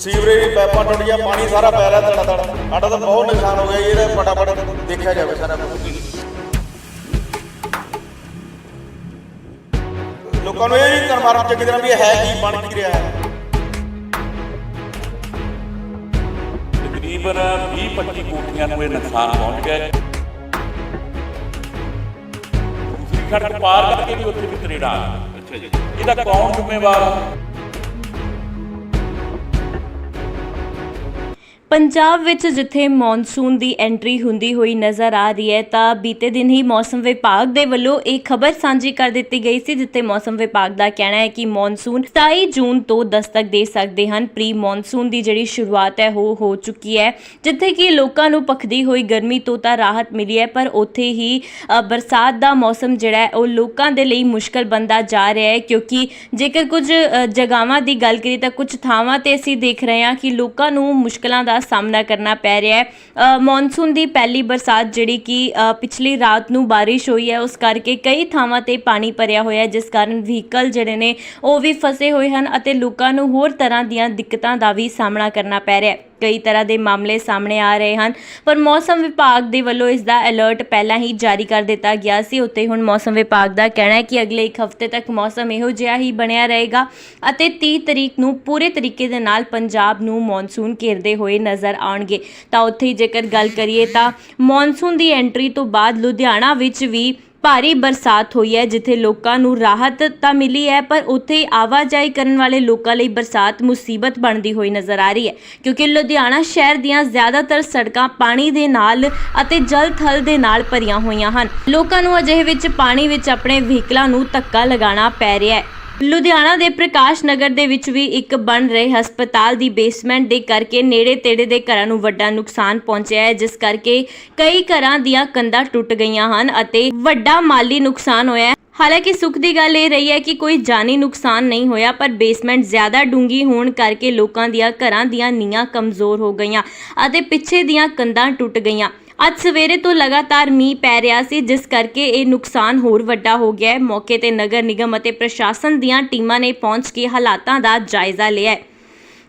Sewerage ਦੀ ਪਾਈਪਾਂ ਟੁੱਟੀਆਂ ਪਾਣੀ ਸਾਰਾ ਪੈ ਰਿਹਾ ਤੜਾ ਤੜ ਸਾਡਾ ਤਾਂ ਬਹੁਤ ਨੁਕਸਾਨ ਹੋ ਗਿਆ ਜੀ ਇਹਦਾ ਫਟਾਫਟ ਦੇਖਿਆ ਜਾਵੇ ਸਾਰਾ ਕੁਝ। ਲੋਕਾਂ ਨੂੰ ਇਹ ਵੀ ਕਨਫਰਮ ਚੰਗੀ ਤਰ੍ਹਾਂ ਵੀ ਇਹ ਹੈ ਕੀ ਬਣ ਕੀ ਰਿਹਾ ਹੈ। ਤਕਰੀਬਨ 20-25 ਕੋਠੀਆਂ ਨੂੰ ਇਹ ਨੁਕਸਾਨ ਪਹੁੰਚ ਗਿਆ। ਦੂਸਰੀ ਸੜਕ ਪਾਰ ਕਰਕੇ ਵੀ ਉੱਥੇ ਵੀ ਤਰੇੜਾ। ਅੱਛਾ ਜੀ। ਇਹਦਾ ਕੌਣ ਜ਼ਿੰਮੇਵਾਰ? ਹੈ ਪੰਜਾਬ ਵਿੱਚ ਜਿੱਥੇ ਮੌਨਸੂਨ ਦੀ ਐਂਟਰੀ ਹੁੰਦੀ ਹੋਈ ਨਜ਼ਰ ਆ ਰਹੀ ਹੈ ਤਾਂ ਬੀਤੇ ਦਿਨ ਹੀ ਮੌਸਮ ਵਿਭਾਗ ਦੇ ਵੱਲੋਂ ਇਹ ਖਬਰ ਸਾਂਝੀ ਕਰ ਦਿੱਤੀ ਗਈ ਸੀ ਜਿੱਥੇ ਮੌਸਮ ਵਿਭਾਗ ਦਾ ਕਹਿਣਾ ਹੈ ਕਿ ਮੌਨਸੂਨ 27 ਜੂਨ ਤੋਂ ਦਸਤਕ ਦੇ ਸਕਦੇ ਹਨ। ਪ੍ਰੀ ਮੌਨਸੂਨ ਦੀ ਜਿਹੜੀ ਸ਼ੁਰੂਆਤ ਹੈ ਉਹ ਹੋ ਚੁੱਕੀ ਹੈ ਜਿੱਥੇ ਕਿ ਲੋਕਾਂ ਨੂੰ ਪਖਦੀ ਹੋਈ ਗਰਮੀ ਤੋਂ ਤਾਂ ਰਾਹਤ ਮਿਲੀ ਹੈ ਪਰ ਉੱਥੇ ਹੀ ਬਰਸਾਤ ਦਾ ਮੌਸਮ ਜਿਹੜਾ ਹੈ ਉਹ ਲੋਕਾਂ ਦੇ ਲਈ ਮੁਸ਼ਕਲ ਬਣਦਾ ਜਾ ਰਿਹਾ ਹੈ ਕਿਉਂਕਿ ਜੇਕਰ ਕੁਝ ਅ, ਜਗ੍ਹਾਵਾਂ ਦੀ ਗੱਲ ਕਰੀਏ ਤਾਂ ਕੁਝ ਥਾਵਾਂ ਤੇ ਅਸੀਂ ਦੇਖ ਰਹੇ ਹਾਂ ਕਿ ਲੋਕਾਂ ਨੂੰ ਮੁਸ਼ਕਲਾਂ ਦਾ ਸਾਹਮਣਾ ਕਰਨਾ ਪੈ ਰਿਹਾ ਹੈ। ਮੌਨਸੂਨ ਦੀ ਪਹਿਲੀ ਬਰਸਾਤ ਜਿਹੜੀ ਕਿ ਪਿਛਲੀ ਰਾਤ ਨੂੰ ਬਾਰਿਸ਼ ਹੋਈ ਹੈ, ਉਸ ਕਰਕੇ ਕਈ ਥਾਵਾਂ ਤੇ ਪਾਣੀ ਭਰਿਆ ਹੋਇਆ ਹੈ, ਜਿਸ ਕਾਰਨ ਵਹੀਕਲ ਜਿਹੜੇ ਨੇ, ਉਹ ਵੀ ਫਸੇ ਹੋਏ ਹਨ ਅਤੇ ਲੋਕਾਂ ਨੂੰ ਹੋਰ ਤਰ੍ਹਾਂ ਦੀਆਂ ਦਿੱਕਤਾਂ ਦਾ ਵੀ ਸਾਹਮਣਾ ਕਰਨਾ ਪੈ ਰਿਹਾ ਹੈ। ਕਈ ਤਰ੍ਹਾਂ ਦੇ ਮਾਮਲੇ ਸਾਹਮਣੇ ਆ ਰਹੇ ਹਨ। ਪਰ ਮੌਸਮ ਵਿਭਾਗ ਦੇ ਵੱਲੋਂ ਇਸ ਦਾ ਅਲਰਟ ਪਹਿਲਾਂ ਹੀ ਜਾਰੀ ਕਰ ਦਿੱਤਾ ਗਿਆ ਸੀ। ਉੱਤੇ ਹੁਣ ਮੌਸਮ ਵਿਭਾਗ ਦਾ ਕਹਿਣਾ ਹੈ ਕਿ ਅਗਲੇ ਇੱਕ ਹਫ਼ਤੇ ਤੱਕ ਮੌਸਮ ਇਹੋ ਜਿਹਾ ਹੀ ਬਣਿਆ ਰਹੇਗਾ ਅਤੇ 30 ਤਰੀਕ ਨੂੰ ਪੂਰੇ ਤਰੀਕੇ ਦੇ ਨਾਲ ਪੰਜਾਬ ਨੂੰ ਮੌਨਸੂਨ ਘੇਰਦੇ ਹੋਏ ਨਜ਼ਰ ਆਉਣਗੇ। ਤਾਂ ਉੱਥੇ ਹੀ ਜੇਕਰ ਗੱਲ ਕਰੀਏ ਤਾਂ ਮੌਨਸੂਨ ਦੀ ਐਂਟਰੀ ਤੋਂ ਬਾਅਦ ਲੁਧਿਆਣਾ ਵਿੱਚ ਵੀ ਭਾਰੀ ਬਰਸਾਤ ਹੋਈ ਹੈ, ਜਿੱਥੇ ਲੋਕਾਂ ਨੂੰ ਰਾਹਤ ਤਾਂ ਮਿਲੀ ਹੈ, ਪਰ ਉੱਥੇ ਆਵਾਜਾਈ ਕਰਨ ਵਾਲੇ ਲੋਕਾਂ ਲਈ ਬਰਸਾਤ ਮੁਸੀਬਤ ਬਣਦੀ ਹੋਈ ਨਜ਼ਰ ਆ ਰਹੀ ਹੈ, ਕਿਉਂਕਿ ਲੁਧਿਆਣਾ ਸ਼ਹਿਰ ਦੀਆਂ ਜ਼ਿਆਦਾਤਰ ਸੜਕਾਂ ਪਾਣੀ ਦੇ ਨਾਲ ਅਤੇ ਜਲ ਥਲ ਦੇ ਨਾਲ ਭਰੀਆਂ ਹੋਈਆਂ ਹਨ। ਲੋਕਾਂ ਨੂੰ ਅਜਿਹੇ ਵਿੱਚ ਪਾਣੀ ਵਿੱਚ ਆਪਣੇ ਵਹੀਕਲਾਂ ਨੂੰ ਧੱਕਾ ਲਗਾਉਣਾ ਪੈ ਰਿਹਾ ਹੈ। ਲੁਧਿਆਣਾ ਦੇ ਪ੍ਰਕਾਸ਼ ਨਗਰ ਦੇ ਵਿੱਚ ਵੀ ਇੱਕ ਬਣ ਰਹੇ ਹਸਪਤਾਲ ਦੀ ਬੇਸਮੈਂਟ ਦੇ ਕਰਕੇ ਨੇੜੇ ਤੇੜੇ ਦੇ ਘਰਾਂ ਨੂੰ ਵੱਡਾ ਨੁਕਸਾਨ ਪਹੁੰਚਿਆ ਹੈ, ਜਿਸ ਕਰਕੇ ਕਈ ਘਰਾਂ ਦੀਆਂ ਕੰਧਾਂ ਟੁੱਟ ਗਈਆਂ ਹਨ ਅਤੇ ਵੱਡਾ ਮਾਲੀ ਨੁਕਸਾਨ ਹੋਇਆ ਹੈ। ਹਾਲਾਂਕਿ ਸੁੱਖ ਦੀ ਗੱਲ ਇਹ ਰਹੀ ਹੈ ਕਿ ਕੋਈ ਜਾਨੀ ਨੁਕਸਾਨ ਨਹੀਂ ਹੋਇਆ, ਪਰ ਬੇਸਮੈਂਟ ਜ਼ਿਆਦਾ ਡੂੰਗੀ ਹੋਣ ਕਰਕੇ ਲੋਕਾਂ ਦੀਆਂ ਘਰਾਂ ਦੀਆਂ ਨੀਆਂ ਕਮਜ਼ੋਰ ਹੋ ਗਈਆਂ ਅਤੇ ਪਿੱਛੇ ਦੀਆਂ ਕੰਧਾਂ ਟੁੱਟ ਗਈਆਂ। ਅੱਜ ਸਵੇਰੇ ਤੋਂ ਲਗਾਤਾਰ ਮੀਂਹ ਪੈ ਰਿਹਾ ਸੀ, ਜਿਸ ਕਰਕੇ ਇਹ ਨੁਕਸਾਨ ਹੋਰ ਵੱਡਾ ਹੋ ਗਿਆ ਹੈ। ਮੌਕੇ ਤੇ ਨਗਰ ਨਿਗਮ ਅਤੇ ਪ੍ਰਸ਼ਾਸਨ ਦੀਆਂ ਟੀਮਾਂ ਨੇ ਪਹੁੰਚ ਕੇ ਹਾਲਾਤਾਂ ਦਾ ਜਾਇਜ਼ਾ ਲਿਆ ਹੈ।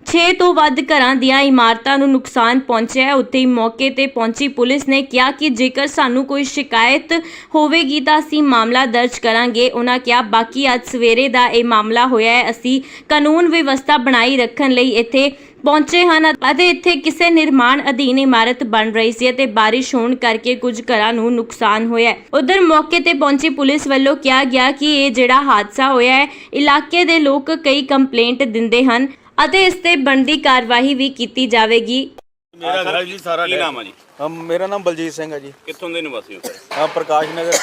6 ਤੋਂ ਵੱਧ ਘਰਾਂ ਦੀਆਂ ਇਮਾਰਤਾਂ ਨੂੰ ਨੁਕਸਾਨ ਪਹੁੰਚਿਆ ਹੈ। ਉੱਥੇ ਹੀ ਮੌਕੇ ਤੇ ਪਹੁੰਚੀ ਪੁਲਿਸ ਨੇ ਕਿਹਾ ਕਿ ਜੇਕਰ ਸਾਨੂੰ ਕੋਈ ਸ਼ਿਕਾਇਤ ਹੋਵੇਗੀ ਤਾਂ ਅਸੀਂ ਮਾਮਲਾ ਦਰਜ ਕਰਾਂਗੇ। ਉਹਨਾਂ ਕਿਹਾ, ਬਾਕੀ ਅੱਜ ਸਵੇਰੇ ਦਾ ਇਹ ਮਾਮਲਾ ਹੋਇਆ ਹੈ। ਅਸੀਂ ਕਾਨੂੰਨ ਵਿਵਸਥਾ ਬਣਾਈ ਰੱਖਣ ਲਈ ਇੱਥੇ ਪਹੁੰਚੇ ਹਨ। ਅਤੇ ਇੱਥੇ ਕਿਸੇ ਨਿਰਮਾਣ ਅਧੀਨ ਇਮਾਰਤ ਬਣ ਰਹੀ ਸੀ ਅਤੇ ਬਾਰਿਸ਼ ਹੋਣ ਕਰਕੇ ਕੁਝ ਘਰਾਂ ਨੂੰ ਨੁਕਸਾਨ ਹੋਇਆ ਹੈ। ਉਧਰ ਮੌਕੇ ਤੇ ਪਹੁੰਚੀ ਪੁਲਿਸ ਵੱਲੋਂ ਕਿਹਾ ਗਿਆ ਕਿ ਇਹ ਜਿਹੜਾ ਹਾਦਸਾ ਹੋਇਆ ਹੈ ਇਲਾਕੇ ਦੇ ਲੋਕ ਕਈ ਕੰਪਲੇਂਟ ਦਿੰਦੇ ਹਨ ਅਤੇ ਇਸ ਤੇ ਬਣਦੀ ਕਾਰਵਾਈ ਵੀ ਕੀਤੀ ਜਾਵੇਗੀ। ਮੇਰਾ ਘਰ ਜੀ ਸਾਰਾ ਕੀ ਨਾਮ ਆ ਜੀ? ਹਮ ਮੇਰਾ ਨਾਮ ਬਲਜੀਤ ਸਿੰਘ ਹੈ ਜੀ। ਕਿੱਥੋਂ ਦੇ ਨਿਵਾਸੀ ਹੋ ਸਰ? ਆ ਪ੍ਰਕਾਸ਼ ਨਗਰ।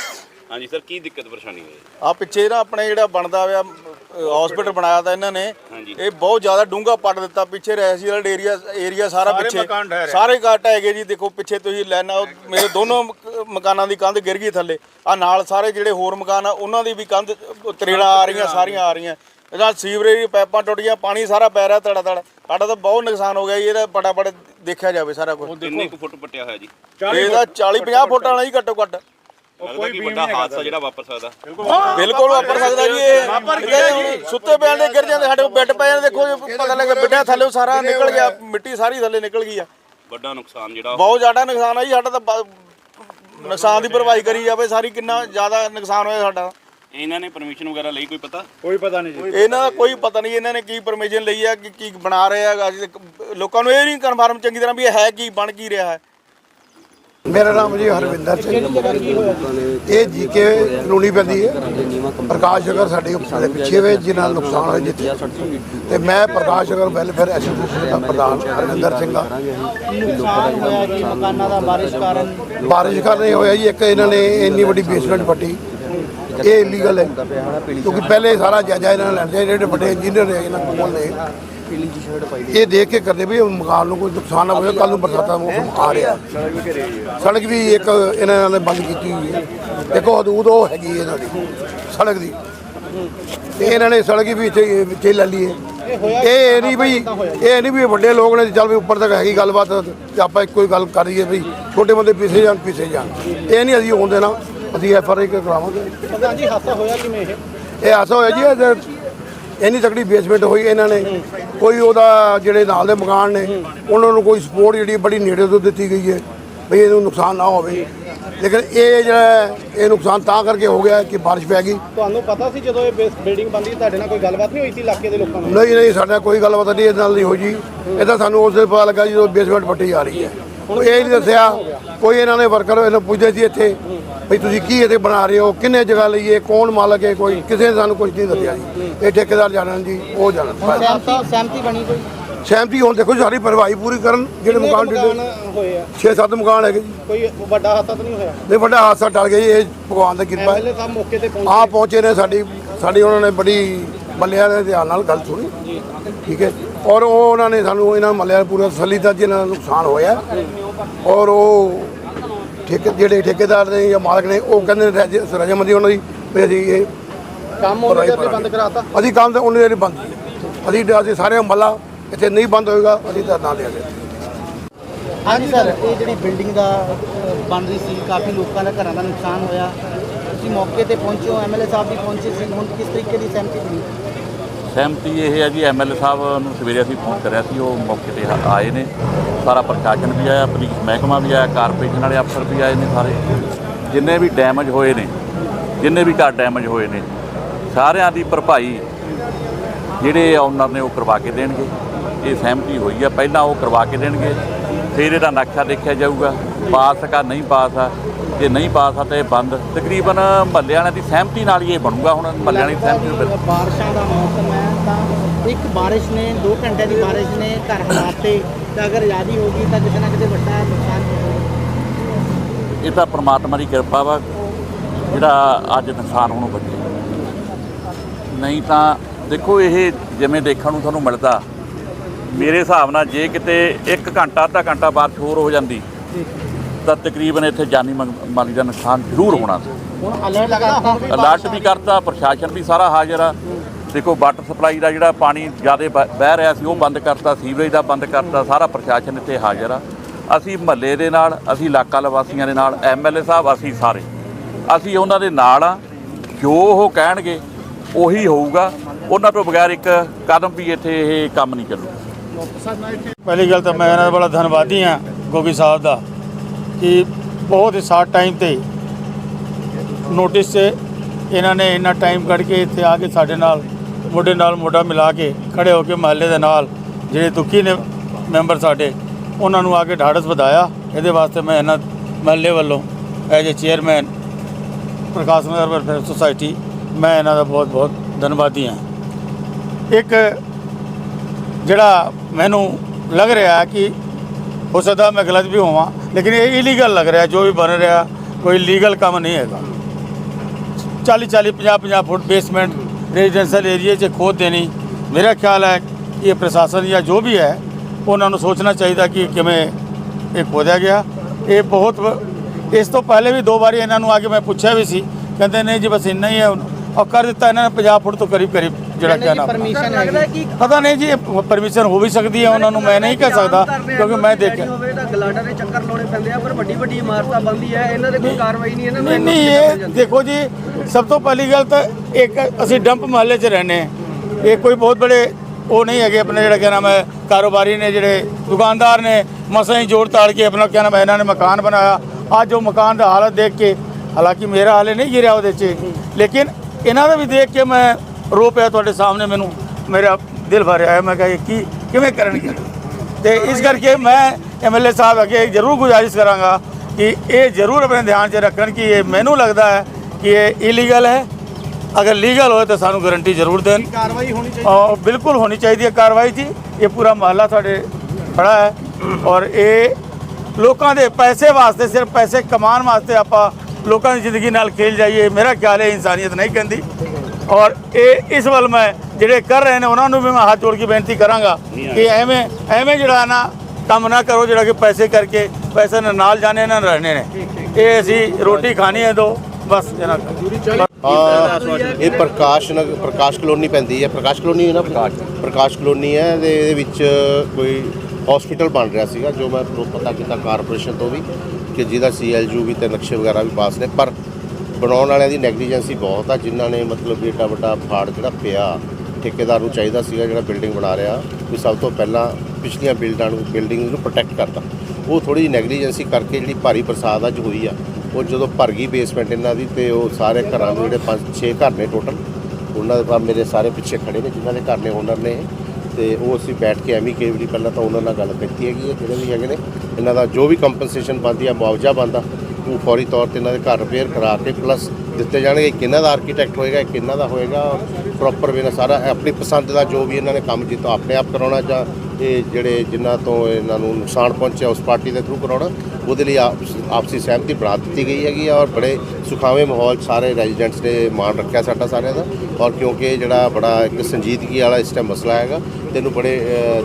ਹਾਂਜੀ ਸਰ ਕੀ ਦਿੱਕਤ ਪਰੇਸ਼ਾਨੀ ਹੋਈ? ਆ ਪਿੱਛੇ ਨਾ ਆਪਣੇ ਜਿਹੜਾ ਬਣਦਾ ਹੋਇਆ ਹਸਪੀਟਲ ਬਣਾਇਆ ਤਾਂ ਇਹਨਾਂ ਨੇ। ਇਹ ਬਹੁਤ ਜ਼ਿਆਦਾ ਡੂੰਘਾ ਪੱਟ ਦਿੱਤਾ ਪਿੱਛੇ ਰੈਸੀਅਲ ਏਰੀਆ ਏਰੀਆ ਸਾਰਾ ਪਿੱਛੇ। ਸਾਰੇ ਘਾਟ ਹੈਗੇ ਜੀ ਦੇਖੋ ਪਿੱਛੇ ਤੁਸੀਂ ਲੈਣਾ ਮੇਰੇ ਦੋਨੋਂ ਮਕ- ਮਕਾਨਾਂ ਦੀ ਕੰਧ ਗਿਰ ਗਈ ਥੱਲੇ। ਆ ਨਾਲ ਸਾਰੇ ਜਿਹੜੇ ਹੋਰ ਮਕਾਨ ਆ ਉਹਨਾਂ ਦੀ ਵੀ ਕੰਧ ਤਰੇੜਾਂ ਆ ਰਹੀਆਂ ਸਾਰੀਆਂ ਆ ਰਹੀਆਂ। ਇਹਦਾ ਸੀਵਰੇਜ ਦੀ ਪਾਈਪਾਂ ਟੁੱਟੀਆਂ ਪਾਣੀ ਸਾਰਾ ਪੈ ਰਿਹਾ ਤੜਾ ਤੜ ਸਾਡਾ ਤਾਂ ਬਹੁਤ ਨੁਕਸਾਨ ਹੋ ਗਿਆ ਜੀ ਇਹਦਾ ਫਟਾਫਟ ਦੇਖਿਆ ਜਾਵੇ ਸਾਰਾ ਕੁਝ ਕਿੰਨੇ ਕੁ ਫੁੱਟ ਪੱਟਿਆ ਹੋਇਆ ਜੀ? ਇਹਦਾ 40 50 ਫੁੱਟ ਵਾਲਾ ਹੀ ਘੱਟੋ ਘੱਟ। ਲੱਗਦਾ ਕਿ ਵੱਡਾ ਹਾਦਸਾ ਜਿਹੜਾ ਵਾਪਰ ਸਕਦਾ। ਬਿਲਕੁਲ ਵਾਪਰ ਸਕਦਾ ਜੀ। ਇਹ ਇਹਦੇ ਹੁਣ ਸੁੱਤੇ ਪਿਆਂ ਦੇ ਗਿਰ ਜਾਂਦੇ ਸਾਡੇ ਕੋਲ ਬੈੱਡ ਪਏ ਜਾਂਦੇ ਦੇਖੋ ਜੀ, ਪਤਾ ਲੱਗਾ ਬਿੱਡਿਆ ਥੱਲੇ ਸਾਰਾ ਨਿਕਲ ਗਿਆ ਮਿੱਟੀ ਸਾਰੀ ਥੱਲੇ ਨਿਕਲ ਗਈ ਆ। ਵੱਡਾ ਨੁਕਸਾਨ ਜਿਹੜਾ ਬਹੁਤ ਜ਼ਿਆਦਾ ਨੁਕਸਾਨ ਆ ਜੀ ਸਾਡਾ ਤਾਂ ਬ- ਨੁਕਸਾਨ ਦੀ ਭਰਵਾਈ ਕਰੀ ਜਾਵੇ ਸਾਰੀ ਕਿੰਨਾ ਜ਼ਿਆਦਾ ਨੁਕਸਾਨ ਹੋਇਆ ਸਾਡਾ। ਇਹਨਾਂ ਨੇ ਪਰਮਿਸ਼ਨ ਵਗੈਰਾ ਲਈ ਕੋਈ ਪਤਾ? ਇਹਨਾਂ ਦਾ ਕੋਈ ਪਤਾ ਨਹੀਂ ਇਹਨਾਂ ਨੇ ਕੀ ਪਰਮਿਸ਼ਨ ਲਈ ਆ ਕਿ ਕੀ ਬਣਾ ਰਹੇ ਆ ਅੱਜ ਤੱਕ ਲੋਕਾਂ ਨੂੰ ਇਹ ਨਹੀਂ ਕਨਫਰਮ ਚੰਗੀ ਤਰ੍ਹਾਂ ਵੀ ਇਹ ਹੈ ਕੀ ਬਣ ਕੀ ਰਿਹਾ ਹੈ। ਮੇਰਾ ਨਾਮ ਜੀ ਹਰਵਿੰਦਰ ਸਿੰਘ। ਇਹ ਜੀਕੇ ਕਲੋਨੀ ਪੈਂਦੀ ਹੈ। ਪ੍ਰਕਾਸ਼ ਨਗਰ ਸਾਡੇ ਸਾਡੇ ਪਿੱਛੇ ਵੇ, ਜਿਨ੍ਹਾਂ ਦਾ ਨੁਕਸਾਨ ਹੋਇਆ ਜਿੱਥੇ। ਤੇ ਮੈਂ ਪ੍ਰਕਾਸ਼ ਨਗਰ ਵੈਲਫੇਅਰ ਐਸੋਸੀਏਸ਼ਨ ਦਾ ਪ੍ਰਧਾਨ ਹਰਵਿੰਦਰ ਸਿੰਘ ਆ। ਬਾਰਿਸ਼ ਕਾਰਨ ਬਾਰਿਸ਼ ਹੋਇਆ ਜੀ, ਇੱਕ ਇਹਨਾਂ ਨੇ ਇੰਨੀ ਵੱਡੀ ਬੇਸਮੈਂਟ ਪੱਟੀ ਇਹ ਇਲੀਗਲ ਹੈ, ਕਿਉਂਕਿ ਪਹਿਲੇ ਸਾਰਾ ਜਾਇਜ਼ਾ ਇਹਨਾਂ ਨੇ ਲੈਂਦੇ ਜਿਹੜੇ ਵੱਡੇ ਇੰਜੀਨੀਅਰ ਨੇ ਇਹਨਾਂ ਕੋਲ ਨੇ। ਇਹ ਦੇਖ ਕੇ ਕਰਦੇ ਵੀ ਮਕਾਨ ਨੂੰ ਕੋਈ ਨੁਕਸਾਨ ਨਾ ਹੋਵੇ ਕੱਲ ਨੂੰ ਬਰਸਾਤਾਂ ਦਾ ਮੌਸਮ ਆ ਰਿਹਾ। ਸੜਕ ਵੀ ਇੱਕ ਇਹਨਾਂ ਨੇ ਬੰਦ ਕੀਤੀ ਹੋਈ ਹੈ। ਦੇਖੋ ਹਦੂਦ ਉਹ ਹੈਗੀ ਇਹਨਾਂ ਦੀ ਸੜਕ ਦੀ। ਤੇ ਇਹਨਾਂ ਨੇ ਸੜਕ ਵੀ ਵਿੱਚ ਲੈ ਲਈ ਹੈ। ਇਹ ਨਹੀਂ ਵੀ ਇਹ ਨਹੀਂ ਵੀ ਵੱਡੇ ਲੋਕ ਨੇ ਚੱਲ ਵੀ ਉੱਪਰ ਤੱਕ ਹੈਗੀ ਗੱਲਬਾਤ ਤੇ ਆਪਾਂ ਇੱਕੋ ਹੀ ਗੱਲ ਕਰ ਰਹੀਏ ਵੀ ਛੋਟੇ ਬੰਦੇ ਪਿੱਛੇ ਜਾਣ ਪਿੱਛੇ ਜਾਣ। ਇਹ ਨਹੀਂ ਅਸੀਂ ਹੋਣ ਦੇਣਾ ਅਸੀਂ ਐਫ ਆਰ ਆਈ ਕਰਾਵਾਂਗੇ। ਜੀ ਹਾਦਸਾ ਹੋਇਆ ਕਿਵੇਂ ਇਹ? ਇਹ ਹਾਸਾ ਹੋਇਆ ਜੀ ਇਹ ਇੰਨੀ ਤਕੜੀ ਬੇਸਮੈਂਟ ਹੋਈ ਇਹਨਾਂ ਨੇ। ਕੋਈ ਉਹਦਾ ਜਿਹੜੇ ਨਾਲ ਦੇ ਮਕਾਨ ਨੇ ਉਹਨਾਂ ਨੂੰ ਕੋਈ ਸਪੋਰਟ ਜਿਹੜੀ ਬੜੀ ਨੇੜੇ ਤੋਂ ਦਿੱਤੀ ਗਈ ਹੈ ਵੀ ਇਹਨੂੰ ਨੁਕਸਾਨ ਨਾ ਹੋਵੇ। ਲੇਕਿਨ ਇਹ ਜਿਹੜਾ ਇਹ ਨੁਕਸਾਨ ਤਾਂ ਕਰਕੇ ਹੋ ਗਿਆ ਕਿ ਬਾਰਿਸ਼ ਪੈ ਗਈ। ਤੁਹਾਨੂੰ ਪਤਾ ਸੀ ਜਦੋਂ ਇਹ ਬਿਲਡਿੰਗ ਬੰਦੀ ਤੁਹਾਡੇ ਨਾਲ ਕੋਈ ਗੱਲਬਾਤ ਨਹੀਂ ਹੋਈ ਸੀ ਇਲਾਕੇ ਦੇ ਲੋਕਾਂ ਨਾਲ? ਨਹੀਂ ਨਹੀਂ ਸਾਡੇ ਨਾਲ ਕੋਈ ਗੱਲਬਾਤ ਨਹੀਂ ਇਹਦੇ ਨਾਲ ਨਹੀਂ ਹੋਈ ਜੀ। ਇਹ ਤਾਂ ਸਾਨੂੰ ਉਸ ਦਿਨ ਪਤਾ ਲੱਗਾ ਜਦੋਂ ਬੇਸਮੈਂਟ ਪੱਟੀ ਜਾ ਰਹੀ ਹੈ। ਇਹ ਨਹੀਂ ਦੱਸਿਆ ਕੋਈ ਇਹਨਾਂ ਨੇ ਵਰਕਰ ਇਹਨਾਂ ਪੁੱਛਦੇ ਸੀ ਇੱਥੇ। ਵੀ ਤੁਸੀਂ ਕੀ ਇੱਥੇ ਬਣਾ ਰਹੇ ਹੋ ਕਿੰਨੇ ਜਗ੍ਹਾ ਲਈ ਹੈ ਕੌਣ ਮਾਲਕ ਹੈ ਕੋਈ ਕਿਸੇ ਨੇ ਸਾਨੂੰ ਕੁਝ ਨਹੀਂ ਦੱਸਿਆ ਜੀ। ਇਹ ਠੇਕੇਦਾਰ ਜਾਣਨ ਜੀ ਉਹ ਜਾਣਨ। ਸਹਿਮਤੀ ਸਹਿਮਤੀ ਬਣੀ ਕੋਈ? ਸਹਿਮਤੀ ਹੁਣ ਦੇਖੋ ਸਾਡੀ ਭਰਵਾਈ ਪੂਰੀ ਕਰਨ ਜਿਹੜੇ ਕਿੰਨੇ ਮਕਾਨ ਹੋਏ ਆ? 6-7 ਮਕਾਨ ਹੈਗੇ ਜੀ। ਕੋਈ ਵੱਡਾ ਹਾਦਸਾ ਤਾਂ ਨਹੀਂ ਹੋਇਆ? ਨਹੀਂ ਵੱਡਾ ਹਾਦਸਾ ਟਲ ਗਿਆ ਜੀ ਇਹ ਭਗਵਾਨ ਦੀ ਕਿਰਪਾ ਹੈ। ਐਮਐਲਏ ਸਾਹਿਬ ਮੌਕੇ ਤੇ ਆ ਪਹੁੰਚੇ ਨੇ ਸਾਡੀ ਸਾਡੀ ਉਹਨਾਂ ਨੇ ਬੜੀ ਮੱਲਿਆਂ ਦੇ ਧਿਆਨ ਨਾਲ ਗੱਲ ਸੁਣੀ। ਠੀਕ ਹੈ ਔਰ ਉਹ ਉਹਨਾਂ ਨੇ ਸਾਨੂੰ ਇਹਨਾਂ ਮੱਲਿਆਂ ਪੂਰਾ ਤਸੱਲੀ ਦਾ ਜਿਹਨਾਂ ਦਾ ਨੁਕਸਾਨ ਹੋਇਆ। ਔਰ ਉਹ ਠੇਕੇ ਜਿਹੜੇ ਠੇਕੇਦਾਰ ਨੇ ਜਾਂ ਮਾਲਕ ਨੇ ਉਹ ਕਹਿੰਦੇ ਨੇ ਰਜ- ਰਜਾਮੰਦੀ ਉਹਨਾਂ ਦੀ ਵੀ ਅਸੀਂ ਇਹ ਕੰਮ ਉਹਨੇ ਕਰਕੇ ਬੰਦ ਕਰਾਤਾ? ਅਸੀਂ ਕੰਮ ਤਾਂ ਉਹਨੇ ਦੇਰ ਬੰਦ ਅਸੀਂ ਅਸੀਂ ਸਾਰੇ ਮੱਲਾ ਇੱਥੇ ਨਹੀਂ ਬੰਦ ਹੋਏਗਾ ਅਸੀਂ ਧਰਨਾ ਦੇਵਾਂਗੇ ਹਾਂਜੀ ਸਰ ਇਹ ਜਿਹੜੀ ਬਿਲਡਿੰਗ ਦਾ ਬਣ ਰਹੀ ਸੀ ਕਾਫੀ ਲੋਕਾਂ ਦਾ ਘਰਾਂ ਦਾ ਨੁਕਸਾਨ ਹੋਇਆ। ਤੁਸੀਂ ਮੌਕੇ ਤੇ ਪਹੁੰਚੇ ਹੋ ਐਮਐਲਏ ਸਾਹਿਬ ਵੀ ਪਹੁੰਚੇ ਸੀ ਹੁਣ ਕਿਸ ਤਰੀਕੇ ਦੀ ਸਹਿਮਤੀ ਬਣੀ? ਸਹਿਮਤੀ ਇਹ ਹੈ ਜੀ ਐਮਐਲਏ ਸਾਹਿਬ ਨੂੰ ਸਵੇਰੇ ਅਸੀਂ ਫੋਨ ਕਰਿਆ ਸੀ ਉਹ ਮੌਕੇ ਤੇ ਆਏ ਨੇ। ਸਾਰਾ ਪ੍ਰਸ਼ਾਸਨ ਵੀ ਆਇਆ, ਪੁਲਿਸ ਮਹਿਕਮਾ ਵੀ ਆਇਆ, ਕਾਰਪੋਰੇਸ਼ਨ ਵਾਲੇ ਅਫਸਰ ਵੀ ਆਏ ਨੇ ਸਾਰੇ। ਜਿੰਨੇ ਵੀ ਡੈਮੇਜ ਹੋਏ ਨੇ, ਜਿੰਨੇ ਵੀ ਘਰ ਡੈਮੇਜ ਹੋਏ ਨੇ, ਸਾਰਿਆਂ ਦੀ ਭਰਪਾਈ ਜਿਹੜੇ ਓਨਰ ਨੇ ਉਹ ਕਰਵਾ ਕੇ ਦੇਣਗੇ। ਇਹ ਸਹਿਮਤੀ ਹੋਈ ਆ, ਪਹਿਲਾਂ ਉਹ ਕਰਵਾ ਕੇ ਦੇਣਗੇ, ਫਿਰ ਇਹਦਾ ਨਕਸ਼ਾ ਦੇਖਿਆ ਜਾਊਗਾ, ਪਾਸ ਆ ਨਹੀਂ ਪਾਸ ਆ। ਜੇ ਨਹੀਂ ਤਾਂ ਇਹ ਬੰਦ। ਤਕਰੀਬਨ ਮਹੱਲੇ ਵਾਲਿਆਂ ਦੀ ਸਹਿਮਤੀ ਨਾਲ ਹੀ ਇਹ ਬਣੂਗਾ ਹੁਣ ਮਹੱਲੇ ਵਾਲੀ ਸਹਿਮਤੀ ਨੂੰ ਬਿਲ- ਬਾਰਿਸ਼ਾਂ ਦਾ ਮੌਸਮ ਹੈ ਤਾਂ ਇੱਕ ਬਾਰਿਸ਼ ਨੇ 2 ਘੰਟੇ ਦੀ ਬਾਰਿਸ਼ ਨੇ ਘਰ ਹਲਾਤੇ ਤੇ ਅਗਰ ਯਾਦੀ ਹੋਗੀ ਤਾਂ ਕਿਤੇ ਨਾ ਕਿਤੇ ਵੱਡਾ ਨੁਕਸਾਨ ਇਹ ਤਾਂ ਪ੍ਰਮਾਤਮਾ ਦੀ ਕਿਰਪਾ ਵਾ ਜਿਹੜਾ ਅੱਜ ਨੁਕਸਾਨ ਹੋਣੋਂ ਬਚੇ। ਨਹੀਂ ਤਾਂ ਦੇਖੋ ਇਹ ਜਿਵੇਂ ਦੇਖਣ ਨੂੰ ਤੁਹਾਨੂੰ ਮਿਲਦਾ ਮੇਰੇ ਹਿਸਾਬ ਨਾਲ ਜੇ ਕਿਤੇ 1 ਘੰਟਾ ਅੱਧਾ ਘੰਟਾ ਬਾਰਿਸ਼ ਹੋਰ ਹੋ ਜਾਂਦੀ ਤਾਂ ਤਕਰੀਬਨ ਇੱਥੇ ਜਾਨੀ ਮਾਲੀ ਦਾ ਨੁਕਸਾਨ ਜ਼ਰੂਰ ਹੋਣਾ ਸੀ। ਹੁਣ ਅਲਰਟ ਲੱਗਦਾ ਹੁਣ ਵੀ ਅਲਰਟ ਵੀ ਕਰਤਾ, ਪ੍ਰਸ਼ਾਸਨ ਵੀ ਸਾਰਾ ਹਾਜ਼ਰ ਆ। ਦੇਖੋ ਵਾਟਰ ਸਪਲਾਈ ਦਾ ਜਿਹੜਾ ਪਾਣੀ ਜ਼ਿਆਦਾ ਬਹਿ ਰਿਹਾ ਸੀ, ਉਹ ਬੰਦ ਕਰਤਾ, ਸੀਵਰੇਜ ਦਾ ਬੰਦ ਕਰਤਾ, ਸਾਰਾ ਪ੍ਰਸ਼ਾਸਨ ਇੱਥੇ ਹਾਜ਼ਰ ਆ। ਅਸੀਂ ਮਹੱਲੇ ਦੇ ਨਾਲ, ਅਸੀਂ ਇਲਾਕਾ ਨਿਵਾਸੀਆਂ ਦੇ ਨਾਲ ਐਮਐਲਏ ਸਾਹਿਬ, ਅਸੀਂ ਸਾਰੇ। ਅਸੀਂ ਉਹਨਾਂ ਦੇ ਨਾਲ ਆ, ਜੋ ਉਹ ਕਹਿਣਗੇ, ਉਹੀ ਹੋਊਗਾ। ਉਹਨਾਂ ਤੋਂ ਬਗੈਰ ਇੱਕ ਕਦਮ ਵੀ ਇੱਥੇ ਇਹ ਕੰਮ ਨਹੀਂ ਚੱਲੂ। ਪਹਿਲੀ ਗੱਲ ਤਾਂ ਮੈਂ ਇਹਨਾਂ ਦਾ ਬੜਾ ਧੰਨਵਾਦੀ ਹਾਂ, ਗੋਗੀ ਸਾਹਿਬ ਦਾ। ਕਿ ਬਹੁਤ ਹੀ ਸ਼ਾਰਟ ਟਾਈਮ ਤੇ ਨੋਟਿਸ 'ਚ ਇਹਨਾਂ ਨੇ ਇੰਨਾ ਟਾਈਮ ਕੱਢ ਕੇ ਇੱਥੇ ਆ ਕੇ ਸਾਡੇ ਨਾਲ ਮੋਢੇ ਨਾਲ ਮੋਢਾ ਮਿਲਾ ਕੇ ਖੜੇ ਹੋ ਕੇ ਮਹੱਲੇ ਦੇ ਨਾਲ, ਜਿਹੜੇ ਦੁਖੀ ਨੇ ਮੈਂਬਰ ਸਾਡੇ, ਉਹਨਾਂ ਨੂੰ ਆ ਕੇ ਢਾੜਸ ਵਧਾਇਆ। ਇਹਦੇ ਵਾਸਤੇ ਮੈਂ ਇਹਨਾਂ ਮਹੱਲੇ ਵੱਲੋਂ as a chairman Prakash Nagar welfare society ਮੈਂ ਇਹਨਾਂ ਦਾ ਬਹੁਤ ਬਹੁਤ ਧੰਨਵਾਦੀ ਹਾਂ। ਇੱਕ ਜਿਹੜਾ ਮੈਨੂੰ ਲੱਗ ਰਿਹਾ ਕਿ ਹੋ ਸਕਦਾ ਮੈਂ ਗਲਤ ਵੀ ਹੋਵਾਂ, ਲੇਕਿਨ ਇਹ ਇਲੀਗਲ ਲੱਗ ਰਿਹਾ, ਜੋ ਵੀ ਬਣ ਰਿਹਾ, ਕੋਈ ਲੀਗਲ ਕੰਮ ਨਹੀਂ ਹੈਗਾ। 40 40 50 50 ਫੁੱਟ ਬੇਸਮੈਂਟ ਰੈਜ਼ੀਡੈਂਸ਼ੀਅਲ ਏਰੀਆ 'ਚ ਖੋਦ ਦੇਣੀ। ਮੇਰਾ ਖਿਆਲ ਹੈ ਕਿ ਇਹ ਪ੍ਰਸ਼ਾਸਨ ਜਾਂ ਜੋ ਵੀ ਹੈ, ਉਹਨਾਂ ਨੂੰ ਸੋਚਣਾ ਚਾਹੀਦਾ ਕਿ ਕਿਵੇਂ ਇਹ ਖੋਦਿਆ ਗਿਆ। ਇਹ ਬਹੁਤ, ਇਸ ਤੋਂ ਪਹਿਲੇ ਵੀ ਦੋ ਵਾਰੀ ਇਹਨਾਂ ਨੂੰ ਆ ਕੇ ਮੈਂ ਪੁੱਛਿਆ ਵੀ ਸੀ। ਕਹਿੰਦੇ, ਨਹੀਂ ਜੀ, ਬਸ ਇੰਨਾ ਹੀ ਹੈ ਔਰ ਕਰ ਦਿੱਤਾ ਇਹਨਾਂ ਨੇ 50 ਫੁੱਟ ਤੋਂ ਕਰੀਬ ਕਰੀਬ ਜਿਹੜਾ ਕਿਆ ਨਾਮ ਪਰਮਿਸ਼ਨ ਹੈਗੀ। ਪਤਾ ਨਹੀਂ ਜੀ ਪਰਮਿਸ਼ਨ ਹੋ ਵੀ ਸਕਦੀ ਹੈ ਉਹਨਾਂ ਨੂੰ ਮੈਂ ਨਹੀਂ ਕਹਿ ਸਕਦਾ ਕਿਉਂਕਿ ਮੈਂ ਦੇਖਿਆ। ਹੋਵੇ ਤਾਂ ਗਲਾਡਾ ਦੇ ਚੱਕਰ ਲਾਉਣੇ ਪੈਂਦੇ ਆ ਪਰ ਵੱਡੀ ਵੱਡੀ ਇਮਾਰਤਾਂ ਬੰਦੀ ਹੈ ਇਹਨਾਂ ਦੇ ਕੋਈ ਕਾਰਵਾਈ ਨਹੀਂ ਇਹਨਾਂ ਨੂੰ ਨਹੀਂ ਇਹ ਦੇਖੋ ਜੀ ਸਭ ਤੋਂ ਪਹਿਲੀ ਗੱਲ ਤਾਂ ਇੱਕ ਅਸੀਂ ਡੰਪ ਮਹੱਲੇ 'ਚ ਰਹਿੰਦੇ ਹਾਂ। ਇਹ ਕੋਈ ਬਹੁਤ ਬੜੇ ਉਹ ਨਹੀਂ ਹੈਗੇ ਆਪਣੇ ਜਿਹੜਾ ਕਿਆ ਨਾਮ ਹੈ ਕਾਰੋਬਾਰੀ ਨੇ ਜਿਹੜੇ ਦੁਕਾਨਦਾਰ ਨੇ ਮਸਾਂ ਹੀ ਜੋੜ ਤਾੜ ਕੇ ਆਪਣਾ ਕਿਆ ਨਾਮ ਹੈ ਇਹਨਾਂ ਨੇ ਮਕਾਨ ਬਣਾਇਆ। ਅੱਜ ਉਹ ਮਕਾਨ ਦਾ ਹਾਲਤ ਦੇਖ ਕੇ ਹਾਲਾਂਕਿ ਮੇਰਾ ਹਾਲੇ ਨਹੀਂ ਗਿਰਿਆ ਉਹਦੇ 'ਚ ਲੇਕਿਨ ਇਹਨਾਂ ਦਾ ਵੀ ਦੇਖ ਕੇ ਮੈਂ ਰੋ ਪਿਆ ਤੁਹਾਡੇ ਸਾਹਮਣੇ ਮੈਨੂੰ ਮੇਰਾ ਦਿਲ ਭਰ ਆਇਆ ਮੈਂ ਕਿਹਾ ਕੀ ਕਿਵੇਂ ਕਰਨਗੇ? ਤੇ ਇਸ ਕਰਕੇ ਮੈਂ ਐਮਐਲਏ ਸਾਹਿਬ ਅੱਗੇ ਜ਼ਰੂਰ ਗੁਜ਼ਾਰਿਸ਼ ਕਰਾਂਗਾ ਕਿ ਇਹ ਜ਼ਰੂਰ ਆਪਣੇ ਧਿਆਨ 'ਚ ਰੱਖਣ ਕਿ ਇਹ ਮੈਨੂੰ ਲੱਗਦਾ ਹੈ ਕਿ ਇਹ ਇਲੀਗਲ ਹੈ। ਅਗਰ ਲੀਗਲ ਹੋਏ ਤਾਂ ਸਾਨੂੰ ਗਾਰੰਟੀ ਜ਼ਰੂਰ ਦੇਣ। ਕਾਰਵਾਈ ਹੋਣੀ ਚਾਹੀਦੀ? ਔਰ ਬਿਲਕੁਲ ਹੋਣੀ ਚਾਹੀਦੀ ਹੈ ਕਾਰਵਾਈ ਜੀ। ਇਹ ਪੂਰਾ ਮਹੱਲਾ ਤੁਹਾਡੇ ਖੜਾ ਹੈ ਔਰ ਇਹ ਲੋਕਾਂ ਦੇ ਪੈਸੇ ਵਾਸਤੇ ਸਿਰਫ ਪੈਸੇ ਕਮਾਉਣ ਵਾਸਤੇ ਆਪਾਂ ਲੋਕਾਂ ਦੀ ਜ਼ਿੰਦਗੀ ਨਾਲ ਖੇਲ ਜਾਈਏ। ਮੇਰਾ ਖਿਆਲ ਹੈ ਇਨਸਾਨੀਅਤ ਨਹੀਂ ਕਹਿੰਦੀ। ਔਰ ਇਹ ਇਸ ਵੱਲ ਮੈਂ ਜਿਹੜੇ ਕਰ ਰਹੇ ਨੇ ਉਹਨਾਂ ਨੂੰ ਵੀ ਮੈਂ ਹੱਥ ਜੋੜ ਕੇ ਬੇਨਤੀ ਕਰਾਂਗਾ ਕਿ ਐਵੇਂ ਐਵੇਂ ਜਿਹੜਾ ਨਾ ਕੰਮ ਨਾ ਕਰੋ ਜਿਹੜਾ ਕਿ ਪੈਸੇ ਕਰਕੇ ਪੈਸੇ ਨਾਲ ਨਾਲ ਜਾਣੇ ਨਾ ਰਹਿਣੇ ਨੇ। ਇਹ ਅਸੀਂ ਰੋਟੀ ਖਾਣੀ ਹੈ ਦੋ ਬਸ ਜਨਾ ਆ ਇਹ ਪ੍ਰਕਾਸ਼ ਨਗਰ ਪ੍ਰਕਾਸ਼ ਕਲੋਨੀ ਪੈਂਦੀ ਹੈ। ਪ੍ਰਕਾਸ਼ ਕਲੋਨੀ ਹੈ ਨਾ? ਪ੍ਰਕਾਸ਼। ਪ੍ਰਕਾਸ਼ ਕਲੋਨੀ ਹੈ ਤੇ ਇਹਦੇ ਵਿੱਚ ਕੋਈ ਹਸਪੀਟਲ ਬਣ ਰਿਹਾ ਸੀਗਾ ਜੋ ਮੈਂ ਤੁਹਾਨੂੰ ਪਤਾ ਕੀਤਾ ਕਾਰਪੋਰੇਸ਼ਨ ਤੋਂ ਵੀ ਕਿ ਜਿਹਦਾ ਸੀਐਲਯੂ ਵੀ ਤੇ ਨਕਸ਼ੇ ਵਗੈਰਾ ਵੀ ਪਾਸ ਨੇ। ਪਰ ਬਣਾਉਣ ਵਾਲਿਆਂ ਦੀ ਨੈਗਲੀਜੈਂਸੀ ਬਹੁਤ ਆ ਜਿਨ੍ਹਾਂ ਨੇ ਮਤਲਬ ਵੀ ਏਡਾ ਵੱਡਾ ਫਾੜ ਜਿਹੜਾ ਪਿਆ ਠੇਕੇਦਾਰ ਨੂੰ ਚਾਹੀਦਾ ਸੀਗਾ ਜਿਹੜਾ ਬਿਲਡਿੰਗ ਬਣਾ ਰਿਹਾ ਵੀ ਸਭ ਤੋਂ ਪਹਿਲਾਂ ਪਿਛਲੀਆਂ ਬਿਲਡਾਂ ਨੂੰ ਬਿਲਡਿੰਗ ਨੂੰ ਪ੍ਰੋਟੈਕਟ ਕਰਦਾ ਉਹ ਥੋੜੀ ਨੈਗਲੀਜੈਂਸੀ ਕਰਕੇ ਜਿਹੜੀ ਭਾਰੀ ਬਰਸਾਤ ਅੱਜ ਹੋਈ ਆ ਉਹ ਜਦੋਂ ਭਰ ਗਈ ਬੇਸਮੈਂਟ ਇਹਨਾਂ ਦੀ ਤੇ ਉਹ ਸਾਰੇ ਘਰਾਂ ਨੂੰ ਜਿਹੜੇ 5-6 ਘਰ ਨੇ ਟੋਟਲ ਉਹਨਾਂ ਦੇ ਮੇਰੇ ਸਾਰੇ ਪਿੱਛੇ ਖੜੇ ਨੇ ਜਿਨ੍ਹਾਂ ਦੇ ਘਰ ਨੇ ਓਨਰ ਨੇ ਇਹ, ਤੇ ਉਹ ਅਸੀਂ ਬੈਠ ਕੇ ਐਮੀਕੇਬਲੀ ਪਹਿਲਾਂ ਤਾਂ ਉਹਨਾਂ ਨਾਲ ਗੱਲ ਕੀਤੀ ਹੈਗੀ ਹੈ ਜਿਹੜੇ ਵੀ ਹੈਗੇ ਨੇ ਇਹਨਾਂ ਦਾ ਜੋ ਵੀ ਕੰਪਨਸੇਸ਼ਨ ਬਣਦੀ ਆ ਮੁਆਵਜ਼ਾ ਬਣਦਾ ਉਹ ਫੌਰੀ ਤੌਰ ਤੇ ਇਹਨਾਂ ਦੇ ਘਰ ਰਿਪੇਅਰ ਕਰਾ ਕੇ ਪਲੱਸ ਦਿੱਤੇ ਜਾਣਗੇ ਕਿੰਨਾ ਦਾ ਆਰਕੀਟੈਕਟ ਹੋਏਗਾ ਕਿੰਨਾ ਦਾ ਹੋਏਗਾ ਪ੍ਰੋਪਰ ਵੇ ਨਾਲ ਸਾਰਾ ਆਪਣੀ ਪਸੰਦ ਦਾ ਜੋ ਵੀ ਇਹਨਾਂ ਨੇ ਕੰਮ ਕੀਤਾ ਆਪਣੇ ਆਪ ਕਰਾਉਣਾ ਜਾਂ ਇਹ ਜਿਹੜੇ ਜਿਨ੍ਹਾਂ ਤੋਂ ਇਹਨਾਂ ਨੂੰ ਨੁਕਸਾਨ ਪਹੁੰਚਿਆ ਉਸ ਪਾਰਟੀ ਦੇ ਥਰੂ ਕਰਾਉਣਾ ਉਹਦੇ ਲਈ ਆਪਸ- ਆਪਸੀ ਸਹਿਮਤੀ ਬਣਾ ਦਿੱਤੀ ਗਈ ਹੈਗੀ ਆ ਔਰ ਬੜੇ ਸੁਖਾਵੇਂ ਮਾਹੌਲ ਸਾਰੇ ਰੈਜ਼ੀਡੈਂਟਸ ਨੇ ਮਾਣ ਰੱਖਿਆ ਸਾਡਾ ਸਾਰਿਆਂ ਦਾ ਔਰ ਕਿਉਂਕਿ ਇਹ ਜਿਹੜਾ ਬੜਾ ਇੱਕ ਸੰਜੀਦਗੀ ਵਾਲਾ ਇਸ ਟਾਈਮ ਮਸਲਾ ਹੈਗਾ ਤੈਨੂੰ ਬੜੇ ਅ,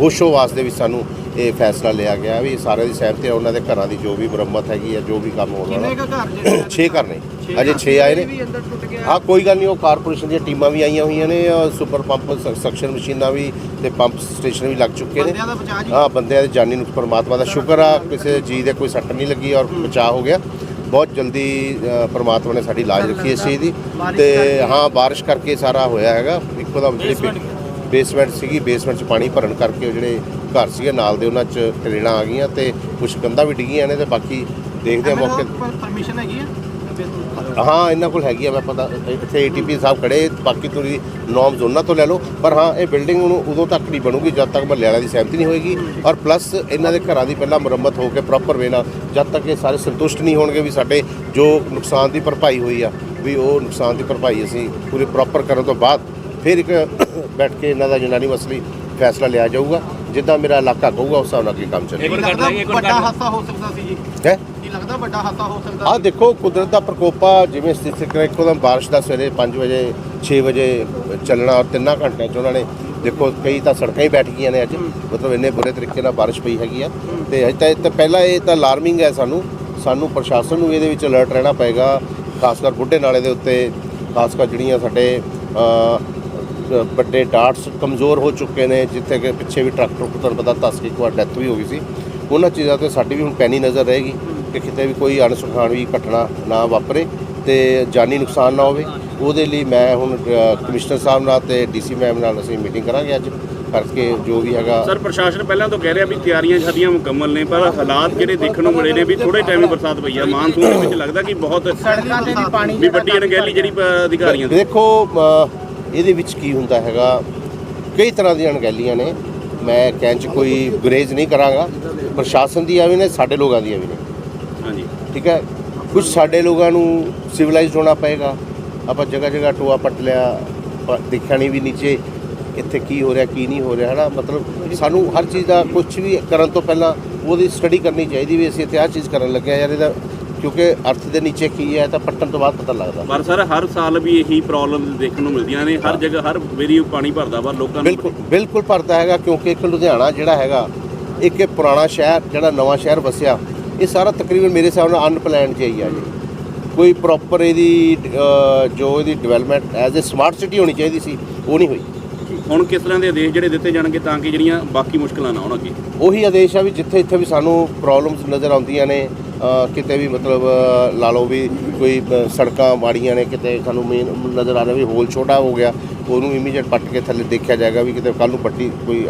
ਹੋਸ਼ੋ-ਵਾਸ ਦੇ ਸਾਨੂੰ ਇਹ ਫੈਸਲਾ ਲਿਆ ਗਿਆ ਵੀ ਸਾਰਿਆਂ ਦੀ ਸਹਿਮਤੀ ਹੈ ਉਹਨਾਂ ਦੇ ਘਰਾਂ ਦੀ ਜੋ ਵੀ ਮੁਰੰਮਤ ਹੈਗੀ ਆ ਜੋ ਵੀ ਕੰਮ ਹੋਣ ਕਿੰਨੇ ਕੁ ਘਰ ਜਿਹੜੇ 6 ਘਰ ਨੇ। ਅਜੇ 6 ਆਏ ਨੇ। ਵੀ ਅੰਦਰ ਟੁੱਟ ਗਿਆ। ਹਾਂ ਕੋਈ ਗੱਲ ਨਹੀਂ ਉਹ ਕਾਰਪੋਰੇਸ਼ਨ ਦੀਆਂ ਟੀਮਾਂ ਵੀ ਆਈਆਂ ਹੋਈਆਂ ਨੇ ਔਰ ਸੁਪਰ ਪੰਪ ਸਕਸ਼ਨ ਮਸ਼ੀਨਾਂ ਵੀ ਤੇ ਪੰਪ ਸਟੇਸ਼ਨ ਵੀ ਲੱਗ ਚੁੱਕੇ ਨੇ। ਬੰਦਿਆਂ ਦਾ ਬਚਾਅ ਜੀ। ਹਾਂ ਬੰਦਿਆਂ ਦੇ ਜਾਨੀ ਨੂੰ ਪਰਮਾਤਮਾ ਦਾ ਸ਼ੁਕਰ ਆ ਕਿਸੇ ਚੀਜ਼ ਦੇ ਕੋਈ ਸੱਟ ਨਹੀਂ ਲੱਗੀ ਔਰ ਬਚਾਅ ਹੋ ਗਿਆ। ਬਹੁਤ ਜਲਦੀ ਪਰਮਾਤਮਾ ਨੇ ਸਾਡੀ ਲਾਜ ਰੱਖੀ ਇਸ ਚੀਜ਼ ਦੀ। ਤੇ ਹਾਂ ਬਾਰਿਸ਼ ਕਰਕੇ ਸਾਰਾ ਹੋਇਆ ਹੈਗਾ। ਇੱਕੋ ਦਮ ਜਿਹੜੀ ਬੇਸਮੈਂਟ ਸੀਗੀ ਬੇਸਮੈਂਟ 'ਚ ਪਾਣੀ ਭਰਨ ਕਰਕੇ ਉਹ ਜਿਹੜੇ ਘਰ ਸੀਗੇ ਨਾਲ ਦੇ ਉਹਨਾਂ 'ਚ ਟਰੇੜਾਂ ਆ ਗਈਆਂ ਤੇ ਕੁਝ ਕੰਧਾਂ ਵੀ ਡਿੱਗੀਆਂ ਨੇ ਤੇ ਬਾਕੀ ਦੇਖਦੇ ਆ ਮੌਕੇ ਪਰਮਿਸ਼ਨ ਹੈਗੀ ਆ? ਹਾਂ ਇਹਨਾਂ ਕੋਲ ਹੈਗੀ ਆ ਮੈਂ ਪਤਾ ਇੱਥੇ ਏਟੀਪੀ ਸਾਹਿਬ ਖੜੇ ਬਾਕੀ ਤੁਸੀਂ ਨੋਰਮਸ ਉਹਨਾਂ ਤੋਂ ਲੈ ਲਓ। ਪਰ ਹਾਂ ਇਹ ਬਿਲਡਿੰਗ ਨੂੰ ਉਦੋਂ ਤੱਕ ਨਹੀਂ ਬਣੂਗੀ ਜਦ ਤੱਕ ਮਹੱਲੇ ਵਾਲਿਆਂ ਦੀ ਸਹਿਮਤੀ ਨਹੀਂ ਹੋਏਗੀ। ਔਰ ਪਲੱਸ ਇਹਨਾਂ ਦੇ ਘਰਾਂ ਦੀ ਪਹਿਲਾਂ ਮੁਰੰਮਤ ਹੋ ਕੇ ਪ੍ਰੋਪਰ ਵੇ ਨਾਲ ਜਦ ਤੱਕ ਇਹ ਸਾਰੇ ਸੰਤੁਸ਼ਟ ਨਹੀਂ ਹੋਣਗੇ ਵੀ ਸਾਡੇ ਜੋ ਨੁਕਸਾਨ ਦੀ ਭਰਪਾਈ ਹੋਈ ਆ ਵੀ ਉਹ ਨੁਕਸਾਨ ਦੀ ਭਰਪਾਈ ਅਸੀਂ ਪੂਰੇ ਪ੍ਰੋਪਰ ਕਰਨ ਤੋਂ ਬਾਅਦ ਫਿਰ ਇੱਕ ਬੈਠ ਕੇ ਇਹਨਾਂ ਦਾ ਯੂਨਾਨੀ ਮਸਲੀ ਫੈਸਲਾ ਲਿਆ ਜਾਊਗਾ। ਜਿੱਦਾਂ ਮੇਰਾ ਇਲਾਕਾ ਕਹੂਗਾ ਉਸ ਹਿਸਾਬ ਨਾਲ ਅੱਗੇ ਕੰਮ ਚੱਲੇਗਾ ਲੱਗਦਾ ਵੱਡਾ ਹਾਦਸਾ ਹੋ ਸਕਦਾ ਸੀ ਜੀ। ਹੈ? ਕੀ ਲੱਗਦਾ ਵੱਡਾ ਹਾਦਸਾ ਹੋ ਸਕਦਾ ਆਹ ਦੇਖੋ ਕੁਦਰਤ ਦਾ ਪ੍ਰਕੋਪਾ ਜਿਵੇਂ ਸਥਿਤੀ ਕਰ ਇੱਕੋਦਮ ਬਾਰਿਸ਼ ਦਾ ਸਵੇਰੇ 5 ਵਜੇ 6 ਵਜੇ ਚੱਲਣਾ ਔਰ ਤਿੰਨਾਂ ਘੰਟਿਆਂ 'ਚ ਉਹਨਾਂ ਨੇ ਦੇਖੋ ਕਈ ਤਾਂ ਸੜਕਾਂ ਹੀ ਬੈਠ ਗਈਆਂ ਨੇ ਅੱਜ। ਮਤਲਬ ਇੰਨੇ ਬੁਰੇ ਤਰੀਕੇ ਨਾਲ ਬਾਰਿਸ਼ ਪਈ ਹੈਗੀ ਆ। ਤੇ ਅਜੇ ਤਾਂ ਇਹ ਤਾਂ ਪਹਿਲਾਂ ਇਹ ਤਾਂ ਅਲਾਰਮਿੰਗ ਹੈ ਸਾਨੂੰ। ਸਾਨੂੰ ਪ੍ਰਸ਼ਾਸਨ ਨੂੰ ਇਹਦੇ ਵਿੱਚ ਅਲਰਟ ਰਹਿਣਾ ਪਏਗਾ ਖਾਸ ਕਰ ਬੁੱਢੇ ਨਾਲੇ ਦੇ ਉੱਤੇ ਖਾਸ ਕਰ ਜਿਹੜੀਆਂ ਸਾਡੇ ਵੱਡੇ ਡਾਟਸ ਕਮਜ਼ੋਰ ਹੋ ਚੁੱਕੇ ਨੇ ਜਿੱਥੇ ਕਿ ਪਿੱਛੇ ਵੀ ਟਰੱਕ ਟਰੁੱਕ ਤੁਹਾਨੂੰ ਪਤਾ ਧੱਸ ਕੇ ਇੱਕ ਵਾਰ ਡੈਥ ਵੀ ਹੋ ਗਈ ਸੀ। ਉਹਨਾਂ ਚੀਜ਼ਾਂ ਤੇ ਸਾਡੀ ਵੀ ਹੁਣ ਪੈਣੀ ਨਜ਼ਰ ਰਹੇਗੀ ਕਿ ਕਿਤੇ ਵੀ ਕੋਈ ਅਣਸੁਖਾਵੀ ਘਟਨਾ ਨਾ ਵਾਪਰੇ ਤੇ ਜਾਨੀ ਨੁਕਸਾਨ ਨਾ ਹੋਵੇ। ਉਹਦੇ ਲਈ ਮੈਂ ਹੁਣ ਕਮਿਸ਼ਨਰ ਸਾਹਿਬ ਨਾਲ ਤੇ ਡੀਸੀ ਮੈਮ ਨਾਲ ਅਸੀਂ ਮੀਟਿੰਗ ਕਰਾਂਗੇ ਅੱਜ ਕਰਕੇ ਜੋ ਵੀ ਹੈਗਾ ਸਰ ਪ੍ਰਸ਼ਾਸਨ ਪਹਿਲਾਂ ਤੋਂ ਕਹਿ ਰਿਹਾ ਵੀ ਤਿਆਰੀਆਂ ਸਾਡੀਆਂ ਮੁਕੰਮਲ ਨੇ ਪਰ ਹਾਲਾਤ ਜਿਹੜੇ ਦੇਖਣ ਨੂੰ ਮਿਲੇ ਨੇ ਵੀ ਥੋੜੇ ਟਾਈਮ ਹੀ ਬਰਸਾਤ ਪਈ ਆ। ਮਾਨਸੂਨ ਦੇ ਵਿੱਚ ਲੱਗਦਾ ਕਿ ਬਹੁਤ ਸੜਕਾਂ ਤੇ ਵੀ ਪਾਣੀ ਵੀ ਵੱਡੀ ਅਣਗਹਿਲੀ ਜਿਹੜੀ ਅਧਿਕਾਰੀਆਂ ਦੀ ਦੇਖੋ ਇਹਦੇ ਵਿੱਚ ਕੀ ਹੁੰਦਾ ਹੈਗਾ? ਕਈ ਤਰ੍ਹਾਂ ਦੀਆਂ ਅਣਗਹਿਲੀਆਂ ਨੇ। ਮੈਂ ਕਹਿਣ 'ਚ ਕੋਈ ਗੁਰੇਜ਼ ਨਹੀਂ ਕਰਾਂਗਾ। ਪ੍ਰਸ਼ਾਸਨ ਦੀਆਂ ਵੀ ਨੇ ਸਾਡੇ ਲੋਕਾਂ ਦੀਆਂ ਵੀ ਨੇ। ਹਾਂਜੀ। ਠੀਕ ਹੈ? ਕੁਝ ਸਾਡੇ ਲੋਕਾਂ ਨੂੰ ਸਿਵਲਾਈਜ਼ਡ ਹੋਣਾ ਪਏਗਾ। ਆਪਾਂ ਜਗ੍ਹਾ ਜਗ੍ਹਾ ਟੋਆ ਪੱਟ ਲਿਆ ਦੇਖਿਆ ਨਹੀਂ ਵੀ ਨੀਚੇ ਇੱਥੇ ਕੀ ਹੋ ਰਿਹਾ ਕੀ ਨਹੀਂ ਹੋ ਰਿਹਾ ਹੈ ਨਾ ਮਤਲਬ ਸਾਨੂੰ ਹਰ ਚੀਜ਼ ਦਾ ਕੁਝ ਵੀ ਕਰਨ ਤੋਂ ਪਹਿਲਾਂ ਉਹਦੀ ਸਟੱਡੀ ਕਰਨੀ ਚਾਹੀਦੀ ਵੀ ਅਸੀਂ ਇੱਥੇ ਆਹ ਚੀਜ਼ ਕਰਨ ਲੱਗੇ ਹਾਂ। ਯਾਰ ਇਹਦਾ ਕਿਉਂਕਿ ਅਰਥ ਦੇ ਨੀਚੇ ਕੀ ਹੈ ਤਾਂ ਪੱਟਣ ਤੋਂ ਬਾਅਦ ਪਤਾ ਲੱਗਦਾ। ਪਰ ਸਰ ਹਰ ਸਾਲ ਵੀ ਇਹੀ ਪ੍ਰੋਬਲਮ ਦੇਖਣ ਨੂੰ ਮਿਲਦੀਆਂ ਨੇ। ਹਰ ਜਗ੍ਹਾ ਹਰ ਵੇਰੀ ਪਾਣੀ ਭਰਦਾ ਵਾ ਲੋਕਾਂ ਨੂੰ। ਬਿਲਕੁਲ ਬਿਲਕੁਲ ਭਰਦਾ ਹੈਗਾ ਕਿਉਂਕਿ ਇੱਕ ਲੁਧਿਆਣਾ ਜਿਹੜਾ ਹੈਗਾ ਇੱਕ ਇਹ ਪੁਰਾਣਾ ਸ਼ਹਿਰ ਜਿਹੜਾ ਨਵਾਂ ਸ਼ਹਿਰ ਵਸਿਆ ਇਹ ਸਾਰਾ ਤਕਰੀਬਨ ਮੇਰੇ ਹਿਸਾਬ ਨਾਲ ਅਨਪਲੈਨਡ ਜਿਹਾ ਹੀ ਆ ਜੀ। ਕੋਈ ਪ੍ਰੋਪਰ ਇਹਦੀ ਜੋ ਇਹਦੀ development as a smart city ਹੋਣੀ ਚਾਹੀਦੀ ਸੀ ਉਹ ਨਹੀਂ ਹੋਈ। ਹੁਣ ਕਿਸ ਤਰ੍ਹਾਂ ਦੇ ਆਦੇਸ਼ ਜਿਹੜੇ ਦਿੱਤੇ ਜਾਣਗੇ ਤਾਂ ਕਿ ਜਿਹੜੀਆਂ ਬਾਕੀ ਮੁਸ਼ਕਲਾਂ ਨਾ ਆਉਣ ਅੱਗੇ? ਉਹੀ ਆਦੇਸ਼ ਆ ਵੀ ਜਿੱਥੇ ਇੱਥੇ ਵੀ ਸਾਨੂੰ ਪ੍ਰੋਬਲਮਸ ਨਜ਼ਰ ਆਉਂਦੀਆਂ ਨੇ ਕਿਤੇ ਵੀ ਮਤਲਬ ਲਾ ਲਓ ਵੀ ਕੋਈ ਸੜਕਾਂ ਮਾੜੀਆਂ ਨੇ ਕਿਤੇ ਸਾਨੂੰ ਮੇਨ ਨਜ਼ਰ ਆ ਰਿਹਾ ਵੀ ਹੋਲ ਛੋਟਾ ਹੋ ਗਿਆ ਉਹਨੂੰ ਇਮੀਡੀਏਟ ਪੱਟ ਕੇ ਥੱਲੇ ਦੇਖਿਆ ਜਾਏਗਾ ਵੀ ਕਿਤੇ ਕੱਲ ਨੂੰ ਪੱਟੀ ਕੋਈ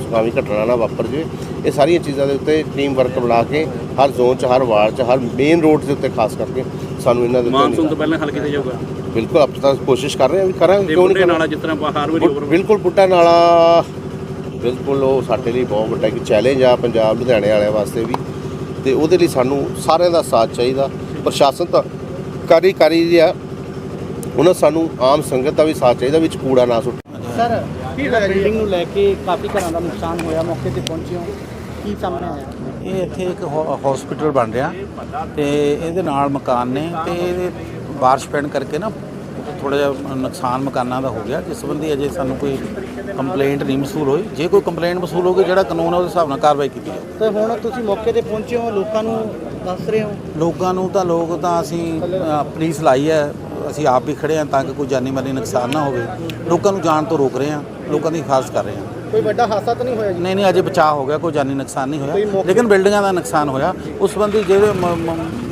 ਸੁਖਾਵੀ ਘਟਨਾ ਨਾ ਵਾਪਰ ਜੇ। ਇਹ ਸਾਰੀਆਂ ਚੀਜ਼ਾਂ ਦੇ ਉੱਤੇ ਟੀਮ ਵਰਕ ਬਣਾ ਕੇ ਹਰ ਜ਼ੋਨ 'ਚ ਹਰ ਵਾਰਡ 'ਚ ਹਰ ਮੇਨ ਰੋਡ ਦੇ ਉੱਤੇ ਖਾਸ ਕਰਕੇ ਸਾਨੂੰ ਇਹਨਾਂ ਦੇ ਉੱਤੇ ਮਾਨਸੂਨ ਤੋਂ ਪਹਿਲਾਂ ਹੱਲ ਕੀਤਾ ਜਾਊਗਾ? ਬਿਲਕੁਲ ਆਪਾਂ ਤਾਂ ਕੋਸ਼ਿਸ਼ ਕਰ ਰਹੇ ਹਾਂ ਵੀ ਕਰਾਂਗੇ ਕਿਉਂ ਨਹੀਂ ਨਾਲਾ ਜਿਸ ਤਰ੍ਹਾਂ ਹਰ ਵਾਰੀ ਓਵਰ ਬਿਲਕੁਲ ਬੁੱਟਾ ਨਾਲਾ ਬਿਲਕੁਲ ਉਹ ਸਾਡੇ ਲਈ ਬਹੁਤ ਵੱਡਾ ਇੱਕ ਚੈਲੰਜ ਆ ਪੰਜਾਬ ਲੁਧਿਆਣੇ ਵਾਲਿਆਂ ਵਾਸਤੇ ਵੀ। ਤੇ ਉਹਦੇ ਲਈ ਸਾਨੂੰ ਸਾਰਿਆਂ ਦਾ ਸਾਥ ਚਾਹੀਦਾ। ਪ੍ਰਸ਼ਾਸਨ ਤਾਂ ਕਾਰੀ ਕਾਰੀ ਰਿਹਾ ਉਹਨਾਂ ਸਾਨੂੰ ਆਮ ਸੰਗਤ ਦਾ ਵੀ ਸਾਥ ਚਾਹੀਦਾ ਵਿੱਚ ਕੂੜਾ ਨਾ ਸੁੱਟ। ਸਰ ਬਿਲਡਿੰਗ ਨੂੰ ਲੈ ਕੇ ਕਾਫੀ ਘਰਾਂ ਦਾ ਨੁਕਸਾਨ ਹੋਇਆ ਮੌਕੇ ਤੇ ਪਹੁੰਚੇ ਹੋ। ਕੀ ਸਾਹਮਣੇ ਆਇਆ? ਇਹ ਇੱਥੇ ਇੱਕ ਹਸਪੀਟਲ ਬਣ ਰਿਹਾ ਤੇ ਇਹਦੇ ਨਾਲ ਮਕਾਨ ਨੇ ਤੇ ਇਹਦੇ ਬਾਰਿਸ਼ ਪੈਣ ਕਰਕੇ ਨਾ ਥੋੜਾ ਜਿਹਾ ਨੁਕਸਾਨ ਮਕਾਨਾਂ ਦਾ ਹੋ ਗਿਆ ਜਿਸ ਸੰਬੰਧੀ ਅਜੇ ਸਾਨੂੰ ਕੋਈ ਕੰਪਲੇਂਟ ਨਹੀਂ ਮਸੂਲ ਹੋਈ। ਜੇ ਕੋਈ ਕੰਪਲੇਂਟ ਮਸੂਲ ਹੋ ਗਈ ਜਿਹੜਾ ਕਾਨੂੰਨ ਹੈ ਉਹਦੇ ਹਿਸਾਬ ਨਾਲ ਕਾਰਵਾਈ ਕੀਤੀ ਜਾਊ ਤੇ ਹੁਣ ਤੁਸੀਂ ਮੌਕੇ ਤੇ ਪਹੁੰਚੇ ਹੋ ਲੋਕਾਂ ਨੂੰ ਦੱਸ ਰਹੇ ਹੋ? ਲੋਕਾਂ ਨੂੰ ਤਾਂ ਲੋਕ ਤਾਂ ਅਸੀਂ ਪੁਲਿਸ ਲਾਈ ਹੈ ਅਸੀਂ ਆਪ ਵੀ ਖੜੇ ਹਾਂ ਤਾਂ ਕਿ ਕੋਈ ਜਾਨੀ ਮਾਲੀ ਨੁਕਸਾਨ ਨਾ ਹੋਵੇ। ਲੋਕਾਂ ਨੂੰ ਜਾਣ ਤੋਂ ਰੋਕ ਰਹੇ ਹਾਂ ਲੋਕਾਂ ਦੀ ਹਿਫਾਜ਼ਤ ਕਰ ਰਹੇ ਹਾਂ। ਕੋਈ ਵੱਡਾ ਹਾਦਸਾ ਤਾਂ ਨਹੀਂ ਹੋਇਆ ਜੀ? ਨਹੀਂ ਨਹੀਂ ਅਜੇ ਬਚਾਅ ਹੋ ਗਿਆ ਕੋਈ ਜਾਨੀ ਨੁਕਸਾਨ ਨਹੀਂ ਹੋਇਆ। ਲੇਕਿਨ ਬਿਲਡਿੰਗਾਂ ਦਾ ਨੁਕਸਾਨ ਹੋਇਆ। ਉਸ ਸੰਬੰਧੀ ਜਿਹੜੇ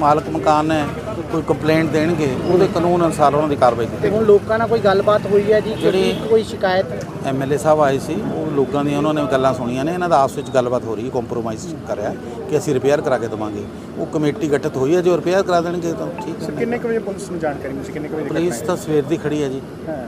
ਮਾਲਕ ਮਕਾਨ ਨੇ ਕੋਈ ਕੰਪਲੇਂਟ ਦੇਣਗੇ ਉਹਦੇ ਕਾਨੂੰਨ ਅਨੁਸਾਰ ਉਹਨਾਂ ਦੀ ਕਾਰਵਾਈ ਕੀਤੀ ਤੇ ਹੁਣ ਲੋਕਾਂ ਨਾਲ ਕੋਈ ਗੱਲਬਾਤ ਹੋਈ ਹੈ ਜੀ? ਜਿਹੜੀ- ਜਿਹੜੀ ਕੋਈ ਸ਼ਿਕਾਇਤ ਐਮਐਲਏ ਸਾਹਿਬ ਆਏ ਸੀ ਉਹ ਲੋਕਾਂ ਦੀਆਂ ਉਹਨਾਂ ਨੇ ਗੱਲਾਂ ਸੁਣੀਆਂ ਨੇ ਇਹਨਾਂ ਦਾ ਆਪਸ ਵਿੱਚ ਗੱਲਬਾਤ ਹੋ ਰਹੀ ਹੈ ਕੰਪਰੋਮਾਈਜ਼ ਕਰਿਆ ਕਿ ਅਸੀਂ ਰਿਪੇਅਰ ਕਰਾ ਕੇ ਦੇਵਾਂਗੇ। ਉਹ ਕਮੇਟੀ ਗਠਿਤ ਹੋਈ ਹੈ ਜੋ ਰਿਪੇਅਰ ਕਰਾ ਦੇਣਗੇ ਤਾਂ ਠੀਕ ਹੈ। ਕਿੰਨੇ ਕੁ ਵਜੇ ਪੁਲਿਸ ਨੂੰ ਜਾਣਕਾਰੀ ਮਿਲੀ? ਸੀ ਕਿੰਨੇ ਕੁ ਵਜੇ ਪੁਲਿਸ ਤਾਂ ਸਵੇਰ ਦੀ ਖੜੀ ਹੈ ਜੀ। ਹੈ?